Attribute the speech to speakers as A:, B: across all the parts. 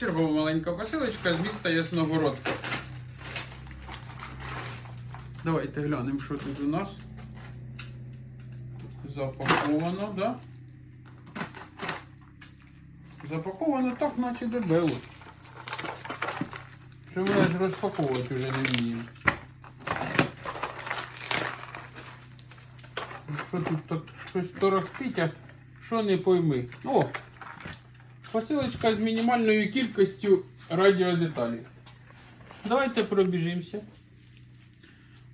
A: Чергова маленька посилочка з міста Ясногородка. Давайте глянемо, що тут у нас. Запаковано, да? Запаковано так, наче дебело. Що ми ж розпаковувати вже не вміємо. Що тут так щось торохтить, а що не пойми. О! Посилочка з мінімальною кількістю радіодеталей. Давайте пробіжимося.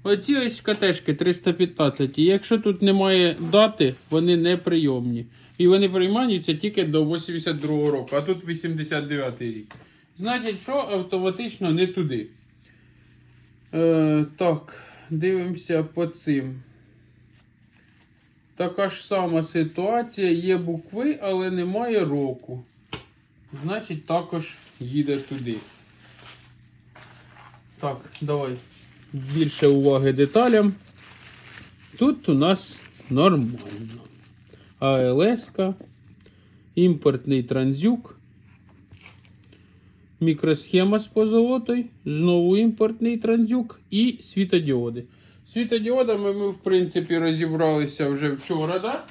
A: Оці ось катешки 315. І якщо тут немає дати, вони не прийомні. І вони приймаються тільки до 82 року, а тут 89 рік. Значить, що автоматично не туди. Е, так, дивимося по цим. Така ж сама ситуація. Є букви, але немає року. Значить, також їде туди. Так, давай. Більше уваги деталям. Тут у нас нормально. АЛС, імпортний транзюк, мікросхема з позолотою, знову імпортний транзюк і світодіоди. Світодіодами ми, в принципі, розібралися вже вчора, да?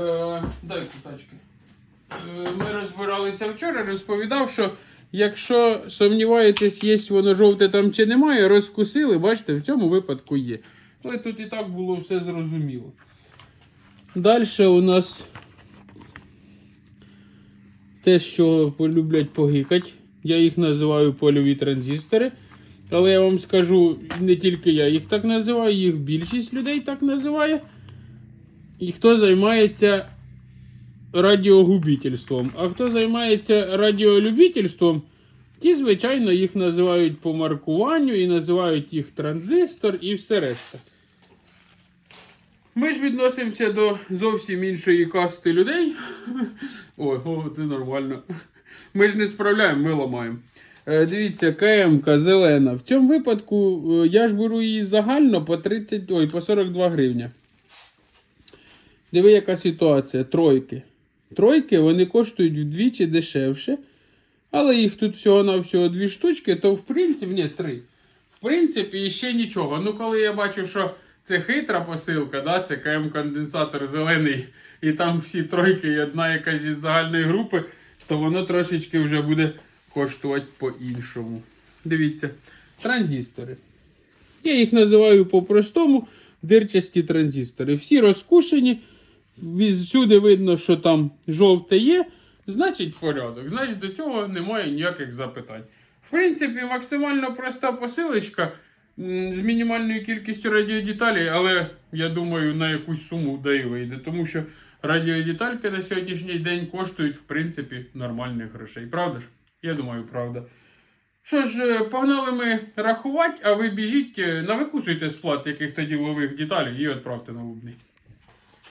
A: Е, дай кусачки. Ми розбиралися вчора, розповідав, що якщо сумніваєтесь, є воно жовте там чи немає, розкусили, бачите, в цьому випадку є. Але тут і так було все зрозуміло. Далі у нас те, що полюблять погикать. Я їх називаю польові транзистори. Але я вам скажу, не тільки я їх так називаю, їх більшість людей так називає. І хто займається радіогубительством. А хто займається радіолюбительством, ті, звичайно, їх називають по маркуванню і називають їх транзистор і все решта. Ми ж відносимося до зовсім іншої касти людей. Ой, о, це нормально. Ми ж не справляємо, ми ламаємо. Е, Дивіться, КМ зелена. В цьому випадку е, я ж беру її загально по 30, ой, по 42 гривня. Диви, яка ситуація. Тройки. Тройки вони коштують вдвічі дешевше. Але їх тут всього-навсього дві штучки, то в принципі, ні, три. В принципі, ще нічого. Ну, коли я бачу, що це хитра посилка, да, це КМ-конденсатор зелений, і там всі тройки і одна якась із загальної групи, то воно трошечки вже буде коштувати по-іншому. Дивіться, транзистори. Я їх називаю по-простому дирчасті транзистори. Всі розкушені. Всюди видно, що там жовте є. Значить, порядок. Значить, до цього немає ніяких запитань. В принципі, максимально проста посилочка з мінімальною кількістю радіодеталей, але я думаю, на якусь суму да і вийде. Тому що радіодетальки на сьогоднішній день коштують, в принципі, нормальних грошей. Правда ж? Я думаю, правда. Що ж, е, погнали ми рахувати, а ви біжіть, е, навикусуйте склад яких-то ділових деталей і відправте на лубний.